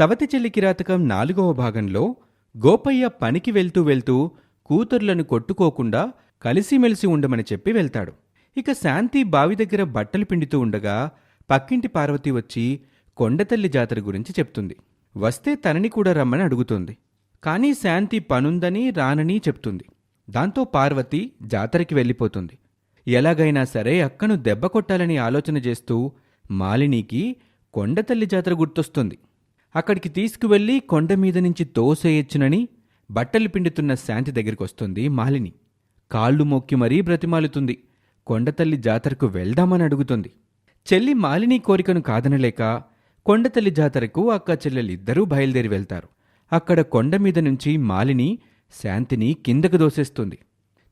సవతి చెల్లి కిరాతకం నాలుగవ భాగంలో గోపయ్య పనికి వెళ్తూ వెళ్తూ కూతుర్లను కొట్టుకోకుండా కలిసిమెలిసి ఉండమని చెప్పి వెళ్తాడు. ఇక శాంతి బావి దగ్గర బట్టలు పిండుతూ ఉండగా పక్కింటి పార్వతి వచ్చి కొండతల్లి జాతర గురించి చెప్తుంది. వస్తే తనని కూడా రమ్మని అడుగుతుంది. కానీ శాంతి పనుందని రానని చెప్తుంది. దాంతో పార్వతి జాతరకి వెళ్ళిపోతుంది. ఎలాగైనా సరే అక్కను దెబ్బ కొట్టాలని ఆలోచన చేస్తూ మాలినికి కొండతల్లి జాతర గుర్తొస్తుంది. అక్కడికి తీసుకువెళ్ళి కొండ మీద నుంచి తోసేయచ్చునని బట్టలు పిండుతున్న శాంతి దగ్గరికి వస్తుంది మాలిని. కాళ్ళు మొక్కి మరీ బ్రతిమాలుతుంది. కొండతల్లి జాతరకు వెళ్దామని అడుగుతుంది. చెల్లి మాలిని కోరికను కాదనలేక కొండతల్లి జాతరకు అక్క చెల్లెలిద్దరూ బయలుదేరి వెళ్తారు. అక్కడ కొండ మీద నుంచి మాలిని శాంతిని కిందకు దోసేస్తుంది.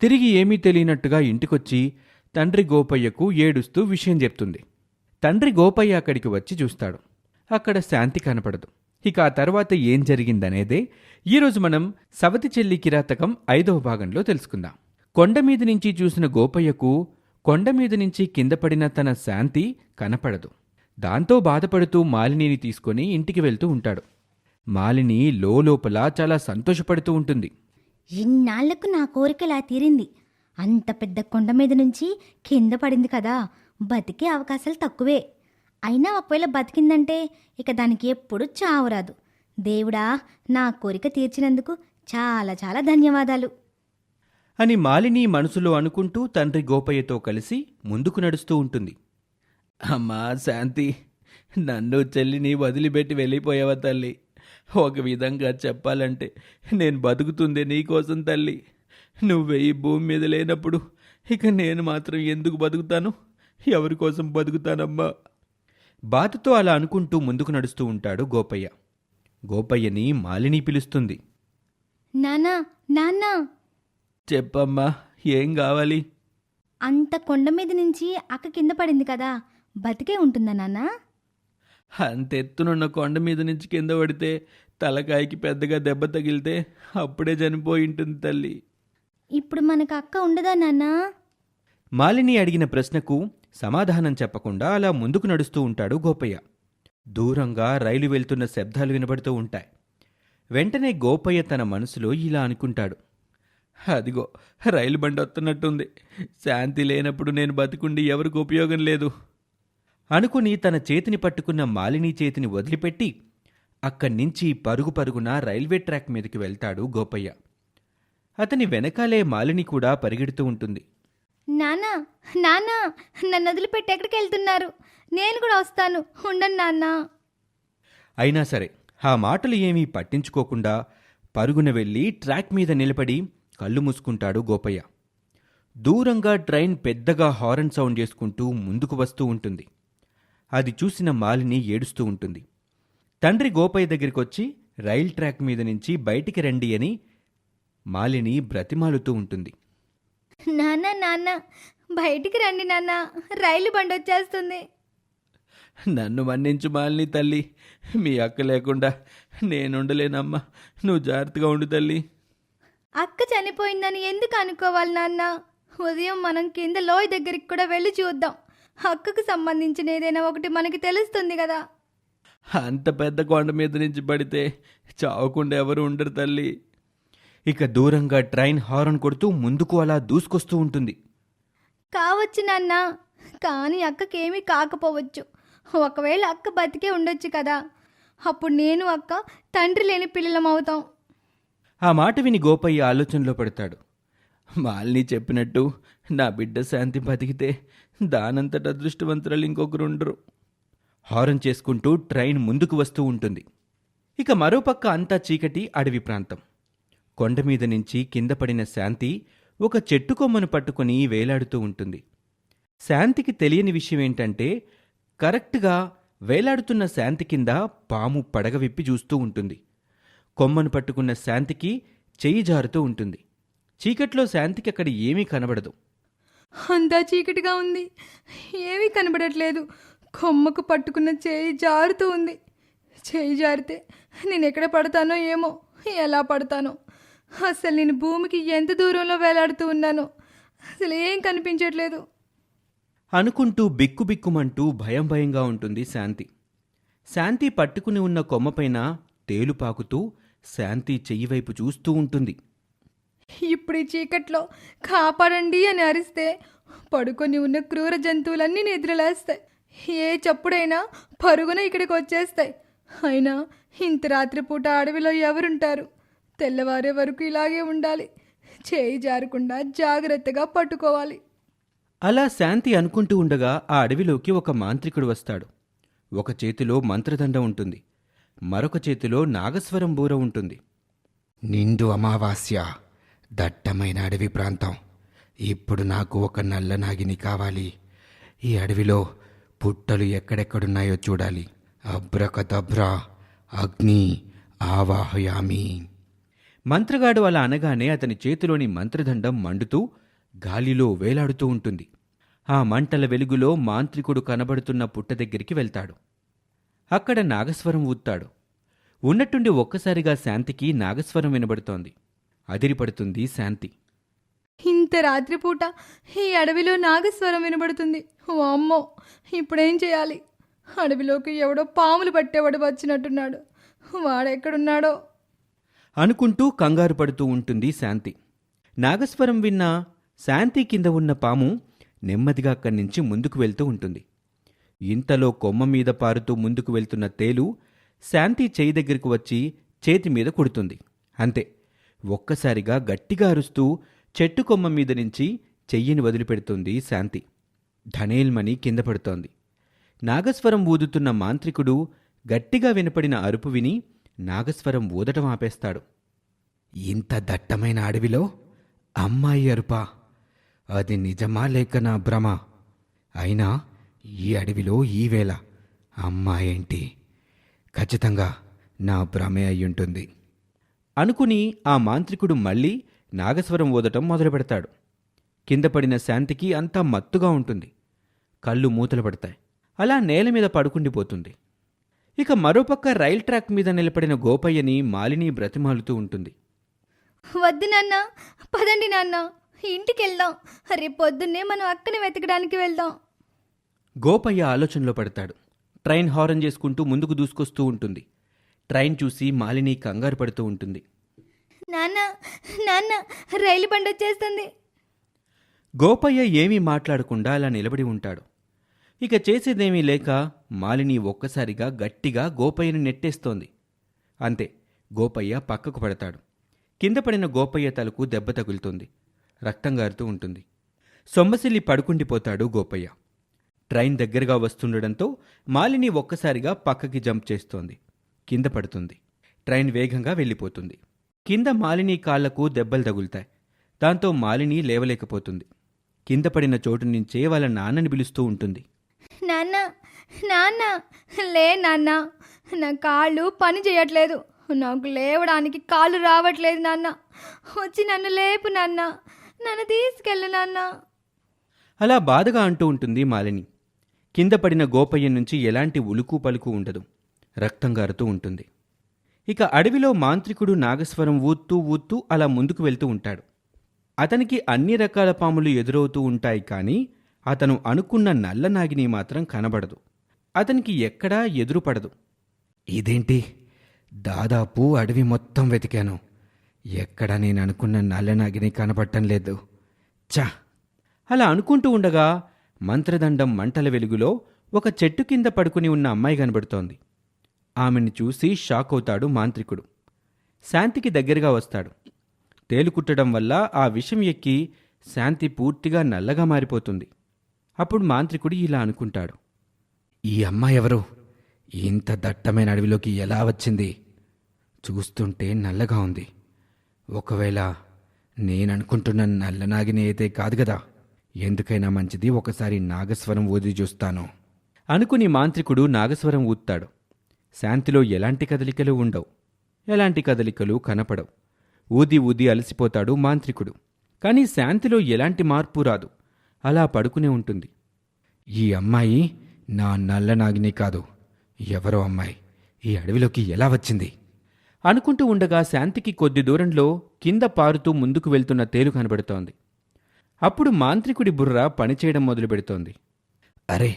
తిరిగి ఏమీ తెలియనట్టుగా ఇంటికొచ్చి తండ్రి గోపయ్యకు ఏడుస్తూ విషయం చెప్తుంది. తండ్రి గోపయ్య అక్కడికి వచ్చి చూస్తాడు. అక్కడ శాంతి కనపడదు. ఇక ఆ తర్వాత ఏం జరిగిందనేదే ఈరోజు మనం సవతి చెల్లి కిరాతకం ఐదవ భాగంలో తెలుసుకుందాం. కొండ మీద నుంచి చూసిన గోపయ్యకు కొండ మీద నుంచి కింద పడిన తన శాంతి కనపడదు. దాంతో బాధపడుతూ మాలినిని తీసుకొని ఇంటికి వెళ్తూ ఉంటాడు. మాలిని లోపల చాలా సంతోషపడుతూ ఉంటుంది. ఇన్నాళ్ళకు నా కోరికలా తీరింది. అంత పెద్ద కొండ మీద నుంచి కింద పడింది కదా. బతికే అవకాశాలు తక్కువే. అయినా ఒకవేళ బతికిందంటే ఇక దానికి ఎప్పుడు చావురాదు దేవుడా నా కోరిక తీర్చినందుకు చాలా చాలా ధన్యవాదాలు. అని మాలిని మనసులో అనుకుంటూ తండ్రి గోపయ్యతో కలిసి ముందుకు నడుస్తూ ఉంటుంది. అమ్మా శాంతి. నన్ను చెల్లిని వదిలిపెట్టి వెళ్ళిపోయావా తల్లి? ఒక విధంగా చెప్పాలంటే నేను బతుకుతుంది నీకోసం తల్లి. నువ్వే ఈ భూమి మీద లేనప్పుడు ఇక నేను మాత్రం ఎందుకు బతుకుతాను? ఎవరి కోసం బతుకుతానమ్మా? బాధతో అలా అనుకుంటూ ముందుకు నడుస్తూ ఉంటాడు గోపయ్య. గోపయ్యని మాలిని పిలుస్తుంది. నానా నాన్నా! చెప్పమ్మా ఏం కావాలి? అంత కొండ మీద నుంచి అక్క కింద పడింది కదా బతికే ఉంటుందా నాన్నా? అంతెత్తునున్న కొండ మీద నుంచి కింద పడితే తలకాయకి పెద్దగా దెబ్బ తగిలితే అప్పుడే చనిపోయి ఉంటుంది తల్లి. ఇప్పుడు మనకు అక్క ఉండదా నాన్నా? మాలిని అడిగిన ప్రశ్నకు సమాధానం చెప్పకుండా అలా ముందుకు నడుస్తూ ఉంటాడు గోపయ్య. దూరంగా రైలు వెళ్తున్న శబ్దాలు వినబడుతూ ఉంటాయి. వెంటనే గోపయ్య తన మనసులో ఇలా అనుకుంటాడు. అదిగో రైలు బండి వస్తున్నట్టుంది. శాంతి లేనప్పుడు నేను బతుకుండి ఎవరికి ఉపయోగం లేదు. అనుకుని తన చేతిని పట్టుకున్న మాలిని చేతిని వదిలిపెట్టి అక్కడి నుంచి పరుగు పరుగున రైల్వే ట్రాక్ మీదకి వెళ్తాడు గోపయ్య. అతని వెనకాలే మాలిని కూడా పరిగెడుతూ ఉంటుంది. నానా నానా నన్ను వదిలిపెట్టి ఎక్కడికి వెళ్తున్నారు? నేను కూడా వస్తాను. ఉండండి నాన్నా. అయినా సరే ఆ మాటలు ఏమీ పట్టించుకోకుండా పరుగున వెళ్ళి ట్రాక్ మీద నిలబడి కళ్ళు మూసుకుంటాడు గోపయ్య. దూరంగా ట్రైన్ పెద్దగా హారన్ సౌండ్ చేసుకుంటూ ముందుకు వస్తూ ఉంటుంది. అది చూసిన మాలిని ఏడుస్తూ ఉంటుంది. తండ్రి గోపయ్య దగ్గరికి వచ్చి రైల్ ట్రాక్ మీద నుంచి బయటికి రండి అని మాలిని బ్రతిమాలుతూ ఉంటుంది. నాన్న నాన్న బయటికి రండి నాన్న రైలు బండి వచ్చేస్తుంది. నన్ను మన్నించు మాలిని తల్లి మీ అక్క లేకుండా నేనుండలేనమ్మా నువ్వు జాగ్రత్తగా ఉండు తల్లి. అక్క చనిపోయిందని ఎందుకు అనుకోవాలి నాన్న? ఉదయం మనం కింద లోయ దగ్గరికి కూడా వెళ్ళి చూద్దాం. అక్కకు సంబంధించిన ఏదైనా ఒకటి మనకి తెలుస్తుంది కదా. అంత పెద్ద కొండ మీద నుంచి పడితే చావకుండా ఎవరు ఉండరు తల్లి. ఇక దూరంగా ట్రైన్ హారన్ కొడుతూ ముందుకు అలా దూసుకొస్తూ ఉంటుంది. కావచ్చు నాన్న కానీ అక్కకేమీ కాకపోవచ్చు. ఒకవేళ అక్క బతికే ఉండొచ్చు కదా. అప్పుడు నేను అక్క తండ్రి లేని పిల్లలం అవుతాం. ఆ మాట విని గోపయ్య ఆలోచనలో పడతాడు. మాలిని చెప్పినట్టు నా బిడ్డ శాంతి బతికితే దానంతట అదృష్టవంతురాలు ఇంకొకరు ఉండరు. హారన్ చేసుకుంటూ ట్రైన్ ముందుకు వస్తూ ఉంటుంది. ఇక మరోపక్క అంతా చీకటి అడవి ప్రాంతం. కొండ మీద నుంచి కింద పడిన శాంతి ఒక చెట్టు కొమ్మను పట్టుకుని వేలాడుతూ ఉంటుంది. శాంతికి తెలియని విషయం ఏంటంటే కరెక్ట్గా వేలాడుతున్న శాంతి కింద పాము పడగ విప్పి చూస్తూ ఉంటుంది. కొమ్మను పట్టుకున్న శాంతికి చెయ్యి జారుతూ ఉంటుంది. చీకట్లో శాంతికి అక్కడ ఏమీ కనబడదు. అంతా చీకటిగా ఉంది. ఏమీ కనబడట్లేదు. కొమ్మకు పట్టుకున్న చేయి జారుతూ ఉంది. చేయి జారితే నేను ఎక్కడ పడతానో ఏమో ఎలా పడతానో. అసలు నేను భూమికి ఎంత దూరంలో వేలాడుతూ ఉన్నానో అసలు ఏం కనిపించట్లేదు. అనుకుంటూ బిక్కుబిక్కుమంటూ భయం భయంగా ఉంటుంది శాంతి. శాంతి పట్టుకుని ఉన్న కొమ్మపైన తేలు పాకుతూ శాంతి చెయ్యి వైపు చూస్తూ ఉంటుంది. ఇప్పుడు ఈ చీకట్లో కాపాడండి అని అరిస్తే పడుకొని ఉన్న క్రూర జంతువులన్నీ నిద్రలేస్తాయి. ఏ చప్పుడైనా పరుగున ఇక్కడికి వచ్చేస్తాయి. అయినా ఇంత రాత్రిపూట అడవిలో ఎవరుంటారు? తెల్లవారే వరకు ఇలాగే ఉండాలి. చేయి జారకుండా జాగ్రత్తగా పట్టుకోవాలి. అలా శాంతి అనుకుంటూ ఉండగా ఆ అడవిలోకి ఒక మాంత్రికుడు వస్తాడు. ఒక చేతిలో మంత్రదండ ఉంటుంది. మరొక చేతిలో నాగస్వరం బూర ఉంటుంది. నిండు అమావాస్య దట్టమైన అడవి ప్రాంతం. ఇప్పుడు నాకు ఒక నల్ల నాగిని కావాలి. ఈ అడవిలో పుట్టలు ఎక్కడెక్కడున్నాయో చూడాలి. అబ్రకదబ్రా అగ్ని ఆవాహయామి. మంత్రగాడు అలా అనగానే అతని చేతిలోని మంత్రదండం మండుతూ గాలిలో వేలాడుతూ ఉంటుంది. ఆ మంటల వెలుగులో మాంత్రికుడు కనబడుతున్న పుట్ట దగ్గరికి వెళ్తాడు. అక్కడ నాగస్వరం ఊత్తాడు. ఉన్నట్టుండి ఒక్కసారిగా శాంతికి నాగస్వరం వినబడుతోంది. అదిరిపడుతుంది శాంతి. ఇంత రాత్రిపూట ఈ అడవిలో నాగస్వరం వినబడుతుంది. అమ్మో ఇప్పుడేం చేయాలి? అడవిలోకి ఎవడో పాములు పట్టేవాడు వచ్చినట్టున్నాడు. వాడెక్కడున్నాడో? అనుకుంటూ కంగారు పడుతూ ఉంటుంది శాంతి. నాగస్వరం విన్న శాంతి కింద ఉన్న పాము నెమ్మదిగా అక్కడి నుంచి ముందుకు వెళ్తూ ఉంటుంది. ఇంతలో కొమ్మ మీద పారుతూ ముందుకు వెళ్తున్న తేలు శాంతి చేయి దగ్గరకు వచ్చి చేతి మీద కొడుతుంది. అంతే. ఒక్కసారిగా గట్టిగా అరుస్తూ చెట్టు కొమ్మ మీద నుంచి చెయ్యిని వదిలిపెడుతుంది శాంతి. ధనేల్మణి కింద పడుతోంది. నాగస్వరం ఊదుతున్న మాంత్రికుడు గట్టిగా వినపడిన అరుపు విని నాగస్వరం ఊదటం ఆపేస్తాడు. ఇంత దట్టమైన అడవిలో? అమ్మాయి అరుపా. అది నిజమా లేక నా భ్రమ? అయినా ఈ అడవిలో ఈవేళ వేళ అమ్మాయేంటి ఖచ్చితంగా నా భ్రమే అయ్యుంటుంది. అనుకుని ఆ మాంత్రికుడు మళ్ళీ నాగస్వరం ఊదటం మొదలుపెడతాడు. కింద పడిన శాంతికి అంతా మత్తుగా ఉంటుంది. కళ్ళు మూతలు పడతాయి. అలా నేల మీద పడుకుండిపోతుంది. ఇక మరోపక్క రైల్ ట్రాక్ మీద నిలబడిన గోపయ్యని మాలిని బ్రతిమాలుతూ ఉంటుంది. వద్దు నాన్న పదండి నాన్న ఇంటికి వెళ్దాం రేపు పొద్దున్నే మనం అక్కని వెతకడానికి వెళ్దాం. గోపయ్య ఆలోచనలో పడతాడు. ట్రైన్ హారన్ చేసుకుంటూ ముందుకు దూసుకొస్తూ ఉంటుంది. ట్రైన్ చూసి మాలిని కంగారు పడుతూ ఉంటుంది. నాన్న నాన్న రైలు బండి వచ్చేస్తుంది. గోపయ్య ఏమీ మాట్లాడకుండా అలా నిలబడి ఉంటాడు. ఇక చేసేదేమీ లేక మాలిని ఒక్కసారిగా గట్టిగా గోపయ్యను నెట్టేస్తోంది. అంతే గోపయ్య పక్కకు పడతాడు. కింద పడిన గోపయ్య తలకు దెబ్బ తగులుతుంది. రక్తం గారుతూ ఉంటుంది. సొమ్మసిల్లి పడుకుండిపోతాడు గోపయ్య. ట్రైన్ దగ్గరగా వస్తుండడంతో మాలిని ఒక్కసారిగా పక్కకి జంప్ చేస్తోంది. కింద పడుతుంది. ట్రైన్ వేగంగా వెళ్ళిపోతుంది. కింద మాలిని కాళ్ళకు దెబ్బలు తగులుతాయి. దాంతో మాలిని లేవలేకపోతుంది. కింద పడిన చోటు నుంచే వాళ్ళ నాన్నని పిలుస్తూ ఉంటుంది. నాన్న నాన్న లే నాన్న. నా కాళ్ళు పని చేయట్లేదు. నాకు లేవడానికి కాళ్ళు రావట్లేదు నాన్న. వచ్చి నన్ను లేపు నాన్న. నన్ను తీసుకెళ్ళు నాన్న. అలా బాధగా అంటూ ఉంటుంది మాలిని. కింద పడిన గోపయ్య నుంచి ఎలాంటి ఉలుకు పలుకు ఉండదు. రక్తం గారుతూ ఉంటుంది. ఇక అడవిలో మాంత్రికుడు నాగస్వరం ఊత్తూ ఊత్తూ అలా ముందుకు వెళ్తూ ఉంటాడు. అతనికి అన్ని రకాల పాములు ఎదురవుతూ ఉంటాయి కానీ అతను అనుకున్న నల్ల నాగిని మాత్రం కనబడదు. అతనికి ఎక్కడా ఎదురుపడదు ఇదేంటి? దాదాపు అడవి మొత్తం వెతికాను. ఎక్కడ నేను అనుకున్న నల్లనాగిని కనపడటం లేదు. చా అలా అనుకుంటూ ఉండగా మంత్రదండం మంటల వెలుగులో ఒక చెట్టు కింద పడుకుని ఉన్న అమ్మాయి కనబడుతోంది. ఆమెను చూసి షాక్ అవుతాడు మాంత్రికుడు. శాంతికి దగ్గరగా వస్తాడు. తేలుకుట్టడం వల్ల ఆ విషం ఎక్కి శాంతి పూర్తిగా నల్లగా మారిపోతుంది. అప్పుడు మాంత్రికుడు ఇలా అనుకుంటాడు. ఈ అమ్మాయి ఎవరు? ఇంత దట్టమైన అడవిలోకి ఎలా వచ్చింది? చూస్తుంటే నల్లగా ఉంది. ఒకవేళ నేననుకుంటున్న నల్లనాగిని అయితే కాదు కదా? ఎందుకైనా మంచిది ఒకసారి నాగస్వరం ఊది చూస్తాను. అనుకుని మాంత్రికుడు నాగస్వరం ఊత్తాడు శాంతిలో ఎలాంటి కదలికలు ఉండవు. ఎలాంటి కదలికలు కనపడవు. ఊది ఊది అలసిపోతాడు మాంత్రికుడు. కానీ శాంతిలో ఎలాంటి మార్పు రాదు. అలా పడుకునే ఉంటుంది. ఈ అమ్మాయి నా నల్లనాగిని కాదు. ఎవరో అమ్మాయి. ఈ అడవిలోకి ఎలా వచ్చింది? అనుకుంటూ ఉండగా శాంతికి కొద్ది దూరంలో కింద పారుతూ ముందుకు వెళ్తున్న తేలు కనబడుతోంది. అప్పుడు మాంత్రికుడి బుర్ర పనిచేయడం మొదలు పెడుతోంది అరే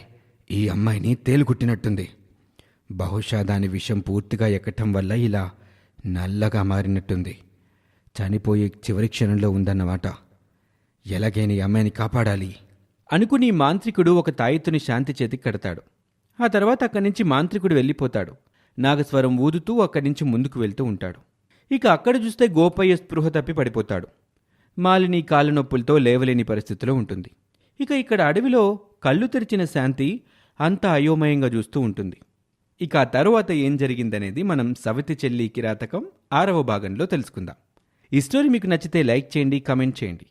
ఈ అమ్మాయిని తేలుకుట్టినట్టుంది. బహుశా దాని విషం పూర్తిగా ఎక్కటం వల్ల ఇలా నల్లగా మారినట్టుంది. చనిపోయే చివరి క్షణంలో ఉందన్నమాట. ఎలాగైనా ఈ అమ్మాయిని కాపాడాలి. అనుకుని మాంత్రికుడు ఒక తాయెత్తుని శాంతి చేతికి కడతాడు. ఆ తర్వాత అక్కడి నుంచి మాంత్రికుడు వెళ్ళిపోతాడు. నాగస్వరం ఊదుతూ అక్కడి నుంచి ముందుకు వెళ్తూ ఉంటాడు. ఇక అక్కడ చూస్తే గోపయ్య స్పృహ తప్పి పడిపోతాడు. మాలిని కాళ్ళ నొప్పులతో లేవలేని పరిస్థితిలో ఉంటుంది. ఇక ఇక్కడ అడవిలో కళ్ళు తెరిచిన శాంతి అంతా అయోమయంగా చూస్తూ ఉంటుంది. ఇక ఆ తరువాత ఏం జరిగిందనేది మనం సవితి చెల్లి కిరాతకం ఆరవ భాగంలో తెలుసుకుందాం. ఈ స్టోరీ మీకు నచ్చితే లైక్ చేయండి కమెంట్ చేయండి.